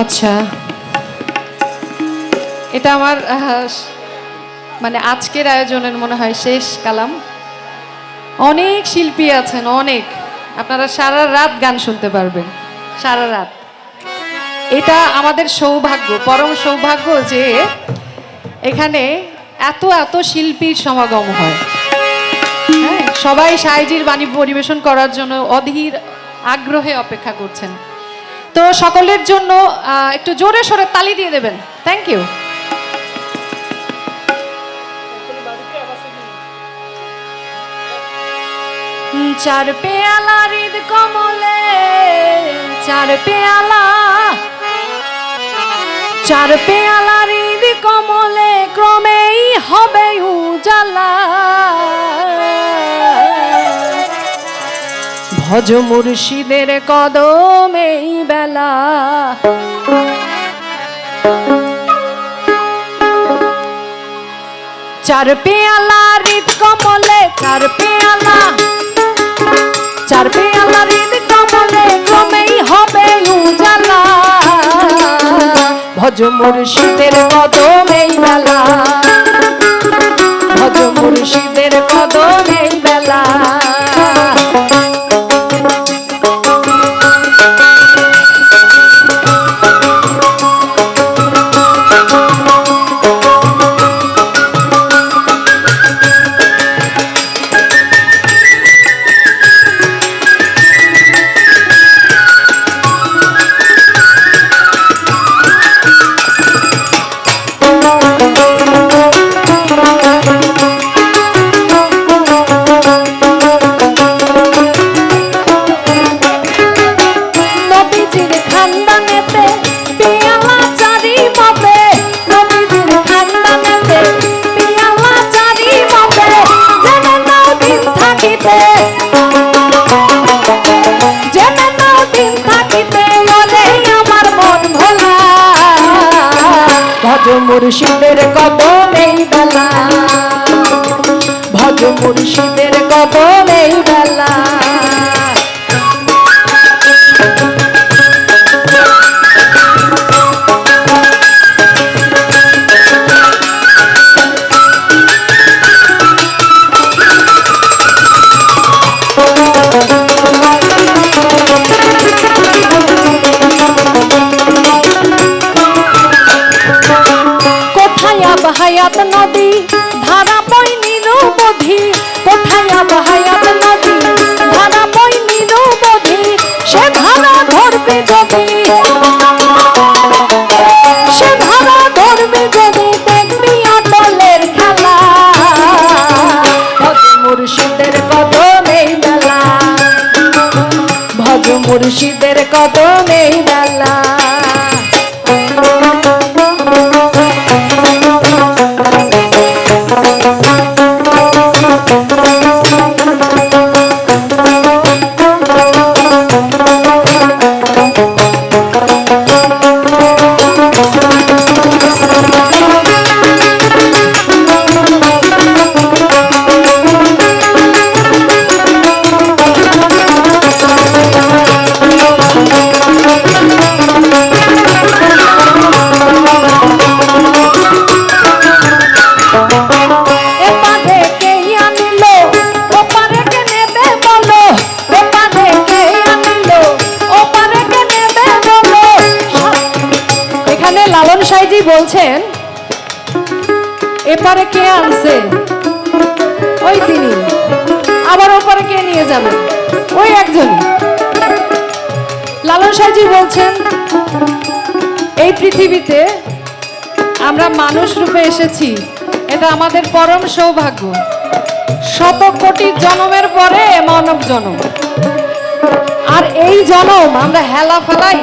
আচ্ছা। এটা আমার মানে আজকের আয়োজনের মনে হয় শেষ কালাম। অনেক শিল্পী আছেন, অনেক। আপনারা সারা রাত গান শুনতে পারবেন, সারা রাত। এটা আমাদের সৌভাগ্য, পরম সৌভাগ্য যে এখানে এত এত শিল্পীর সমাগম হয়। হ্যাঁ সবাই সাইজির বাণী পরিবেশন করার জন্য অধীর আগ্রহে অপেক্ষা করছেন। তো সকলের জন্য একটু জোরে সোরে তালি দিয়ে দেবেন। থ্যাংক ইউ চার পেয়ালা হৃদ কমলে, চার পেয়ালা চার পেয়ালা হৃদ কমলে, ক্রমেই হবে উজালা। ভজ মুর্শিদের কদমেই বেলা। চার পেয়ালা হৃদ কমলে, চার পেয়ালা। চার পেয়ালা হৃদ কমলে ক্রমেই হবে উজালা। ভজ মুর্শিদের কদমেই বেলা। ভজ মুর্শিদের মুর্শিদের নেই বেলা। ভজ মুর্শিদের নেই বেলা। মুর্শিদের কদমেই মেলা। ভজ সাইজি বলছেন, এপারে কে আনছে? ওই তিনি। আবার ওপারে কে নিয়ে যাবেন ওই একজনই। লালন সাইজি বলছেন, এই পৃথিবীতে আমরা মানুষ রূপে এসেছি। এটা আমাদের পরম সৌভাগ্য। শত কোটি জনমের পরে মানব জনম। আর এই জনম আমরা হেলা ফেলাই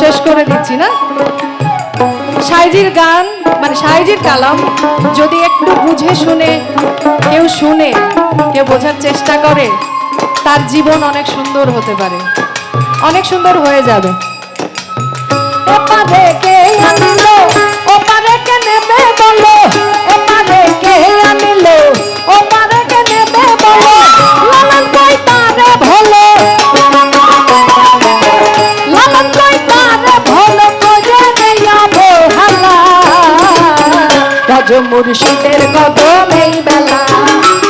শেষ করে দিচ্ছি না? সাইজির গান মানে সাইজির কালাম, যদি একটু বুঝে শুনে, কেউ শুনে, কেউ বোঝার চেষ্টা করে, তার জীবন অনেক সুন্দর হতে পারে। অনেক সুন্দর হয়ে যাবে। ওপারে কে আনিল ওপারে কে নেবে বলো ওপারে কে আনিল ওপারে মুর্শিদের কদম এই বেলা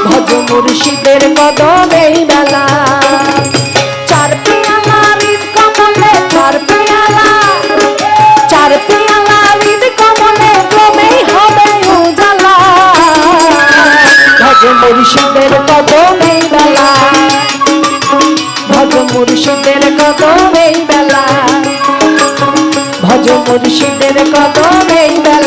ভজ মুর্শিদের কদম এই বেলা। চার পেয়ালা হৃদ কমলে চার পেয়ালা চার পেয়ালা হৃদ কমলে ক্রমেই হবে উজালা। ভজ মুর্শিদের কদম এই বেলা ভজ মুর্শিদের কদম এই বেলা ভজ কদম এই বেলা।